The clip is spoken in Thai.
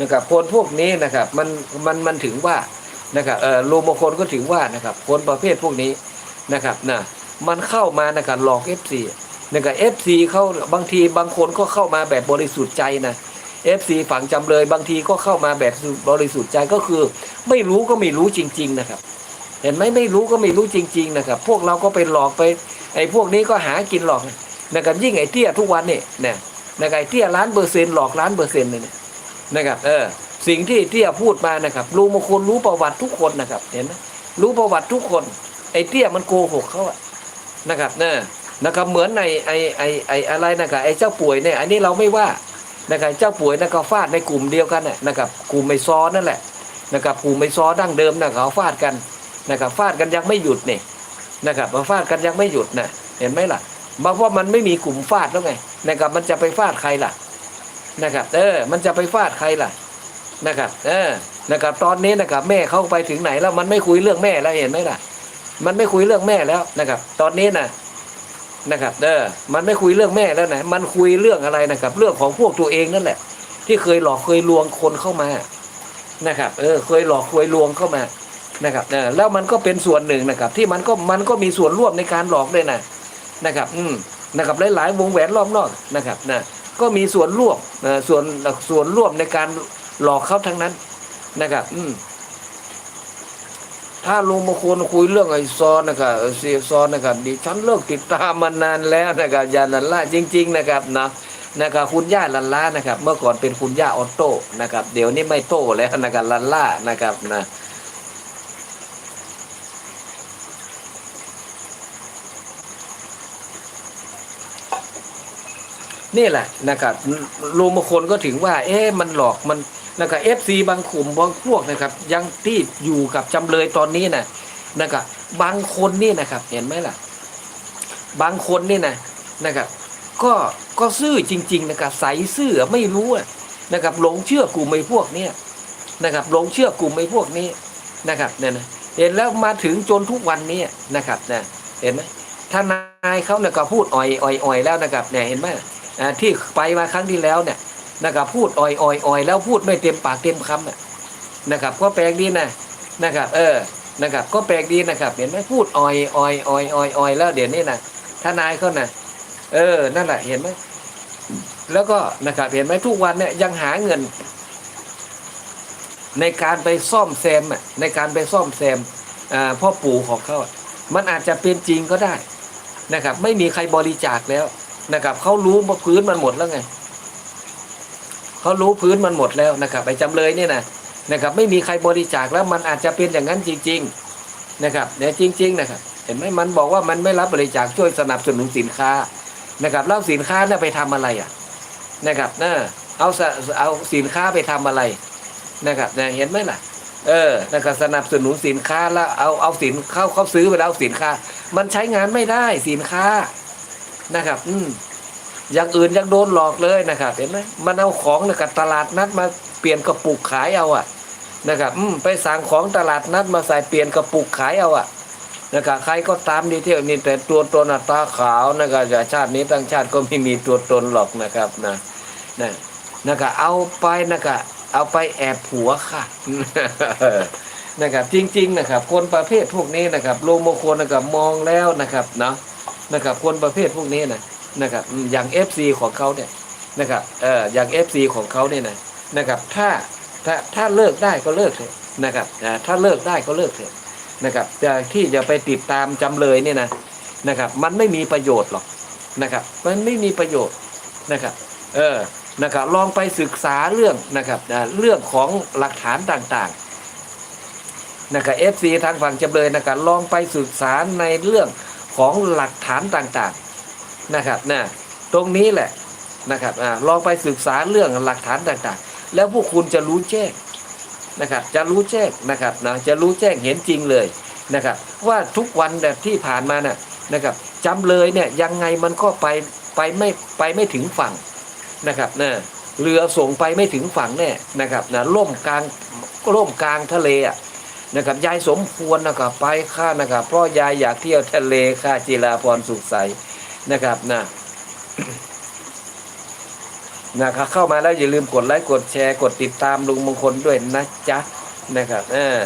นะครับคนพวกนี้นะครับมันมันมันถึงว่านะครับเอ่อรูมงคลก็ถึงว่านะครับคนประเภทพวกนี้นะครับนะมันเข้ามานะครับหลอก FC นะครับ FC เขาบางทีบางคนก็เข้ามาแบบบริสุทธิ์ใจนะ FC ฝั่งจำเลยบางทีก็เข้ามาแบบบริสุทธิ์ใจก็คือ ไม่รู้ก็ไม่รู้จริง ๆนะครับ เห็นไหมไม่รู้ก็ไม่รู้จริง ๆ นะครับ พวกเราก็ไปหลอกไปไอ้พวกนี้ก็หากินหลอกนะครับยิ่งไอ้เตี้ยทุกวันเนี่ยนะนะไอ้เตี้ยล้านเปอร์เซ็นต์หลอกล้านเปอร์เซ็นต์เลยเนี่ย นะครับ เออ สิ่งที่เตี้ยพูดมานะครับรู้มงคลรู้ประวัติทุกคนนะครับ เห็นไหมรู้ประวัติทุกคน ไอ้เตี้ยมันโกหกเขาอะนะครับเนอะนะครับเหมือนในไอ้ไอ้ไอ้อะไรนะครับไอ้เจ้าป่วยเนี่ยอันนี้เราไม่ว่านะครับเจ้าป่วยนะก็ฟาดในกลุ่มเดียวกันนะครับกลุ่มไม่ซ้อนั่นแหละนะครับกลุ่มไม่ซ้อดั้งเดิมนะเขาฟาดกันนะครับฟาดกันยังไม่หยุดเนี่ยนะครับมาฟาดกันยังไม่หยุดนะเห็นไหมล่ะบางว่ามันไม่มีกลุ่มฟาดแล้วไงนะครับมันจะไปฟาดใครล่ะ นะครับ เออ มันจะไปฟาดใครล่ะนะครับ เออ นะครับ ตอนนี้นะครับ แม่เขาไปถึงไหนแล้วมันไม่คุยเรื่องแม่แล้วเห็นไหมล่ะ มันไม่คุยเรื่องแม่แล้วนะครับ ตอนนี้นะนะครับ เออ มันไม่คุยเรื่องแม่แล้วนะมันคุยเรื่องอะไรนะครับ เรื่องของพวกตัวเองนั่นแหละ ที่เคยหลอกเคยลวงคนเข้ามานะครับ เออ เคยหลอกเคยลวงเข้ามานะครับเออแล้วมันก็เป็นส่วนหนึ่งนะครับ ที่มันก็มันก็มีส่วนร่วมในการหลอกด้วยนะนะครับ อืมนะครับหลายๆวงแหวนรอบนอกนะครับนะ ก็มีส่วนร่วมส่วนส่วนร่วมในการหลอกเขาทั้งนั้นนะครับ อืมถ้าลุงมงคลคุยเรื่องไอ้ซอนนะครับเสียซอนนะครับดิฉันเลิกติดตามมานานแล้วนะครับยาลันล่าจริง ๆ นะครับนะนะครับคุณย่าลันล่านะครับ เมื่อก่อนเป็นคุณย่าออโต้นะครับ เดี๋ยวนี้ไม่โต้แล้วนะครับลันล่านะครับนะ นี่แหละนะครับลุงมงคลก็ถึงว่า เอ๊ะมันหลอกมันนะครับเอฟซีบางกลุ่มบางพวกนะครับ ยังที่อยู่กับจำเลยตอนนี้นะนะครับบางคนนี่นะครับ เห็นไหมล่ะ บางคนนี่นะนะครับ ก็ก็ซื่อจริง ๆ นะครับ ใสซื่อไม่รู้นะครับหลงเชื่อกลุ่มไอ้พวกเนี้ยนะครับหลงเชื่อกลุ่มไอ้พวกนี้นะครับเนี่ยนะเห็นแล้วมาถึงจนทุกวันนี้นะครับนะเห็นไหมทนายเขาเนี่ยก็พูดอ่อยอ่อยอ่อยแล้วนะครับเนี่ยเห็นไหม ที่ไปมาครั้งที่แล้วเนี่ยนะครับพูดอ่อยอ่อยอ่อยแล้วพูดไม่เต็มปากเต็มคำน่ะนะครับ ก็แปลกดีนะนะครับ เออนะครับ ก็แปลกดีนะครับ เห็นไหมพูดอ่อยอ่อยอ่อยอ่อยอ่อยแล้วเดี๋ยวนี้นะทนายเขาน่ะเออนั่นแหละเห็นไหมแล้วก็นะครับเห็นไหมทุกวันเนี่ยยังหาเงิน ในการไปซ่อมแซมอะในการไปซ่อมแซมพ่อปู่ของเขา มันอาจจะเป็นจริงก็ได้นะครับ ไม่มีใครบริจาคแล้ว นะครับเขารู้พื้นมันหมดแล้วไงเขารู้พื้นมันหมดแล้วนะครับไอ้จำเลยเนี่ยนะนะครับ ไม่มีใครบริจาคแล้วมันอาจจะเป็นอย่างนั้นจริง ๆนะครับเนี่ยจริง ๆ นะครับเห็นไหมมันบอกว่ามันไม่รับบริจาคช่วยสนับสนุนสินค้านะครับแล้วสินค้าเนี่ยไปทำอะไรอะนะครับเนะเอาสเอาสินค้าไปทำอะไรนะครับเนี่ยเห็นไหมล่ะ เออนะครับสนับสนุนสินค้าแล้วเอาเอาสินเข้าเขาซื้อไปแล้วสินค้า มันใช้งานไม่ได้สินค้า นะครับ อืมอย่างอื่นยังโดนหลอกเลยนะครับ เห็นไหมมันเอาของนะครับตลาดนัดมาเปลี่ยนกระปุกขายเอาอะนะครับ อืมไปสั่งของตลาดนัดมาใส่เปลี่ยนกระปุกขายเอาอะนะครับใครก็ตามดีเที่ยวนี่แต่ตัวตนอะตาขาวนะครับชาตินี้ตั้งชาติก็ไม่มีตัวตนหรอกนะครับนะนะนะครับเอาไปนะครับเอาไปแอบผัวค่ะนะครับจริง ๆ นะครับ คนประเภทพวกนี้นะครับโลโมโคนนะครับมองแล้วนะครับเนาะ นะครับคนประเภทพวกนี้นะนะครับอย่าง FC ของเขาเนี่ยนะครับเอ่ออย่าง FC ของเขาเนี่ยนะนะครับถ้าถ้าถ้าเลิกได้ก็เลิกเถอะนะครับถ้าเลิกได้ก็เลิกเถอะนะครับแต่ที่จะไปติดตามจำเลยเนี่ยนะนะครับมันไม่มีประโยชน์หรอกนะครับมันไม่มีประโยชน์นะครับเออนะครับลองไปศึกษาเรื่องนะครับเรื่องของหลักฐานต่างๆนะครับ FC ทางฝั่งจำเลยนะครับลองไปศึกษาในเรื่อง ของหลักฐานต่างๆนะครับนะตรงนี้แหละนะครับอ่าลองไปศึกษาเรื่องหลักฐานต่างๆ แล้วพวกคุณจะรู้แจ้งนะครับจะรู้แจ้งนะครับนะจะรู้แจ้งเห็นจริงเลยนะครับ ว่าทุกวันแบบที่ผ่านมาน่ะนะครับจำเลยเนี่ยยังไงมันก็ไปไปไม่ไปไม่ถึงฝั่งนะครับนะเรือส่งไปไม่ถึงฝั่งแน่นะครับนะล่มกลางล่มกลางทะเลอะ นะครับยายสมควรนะครับไปค่านะครับเพราะยายอยากเที่ยวทะเลค่าจิราพรสุขใสนะครับนะนะครับเข้ามาแล้วอย่าลืมกดไลค์กดแชร์กดติดตามลุงมงคลด้วยนะจ๊ะนะครับเออ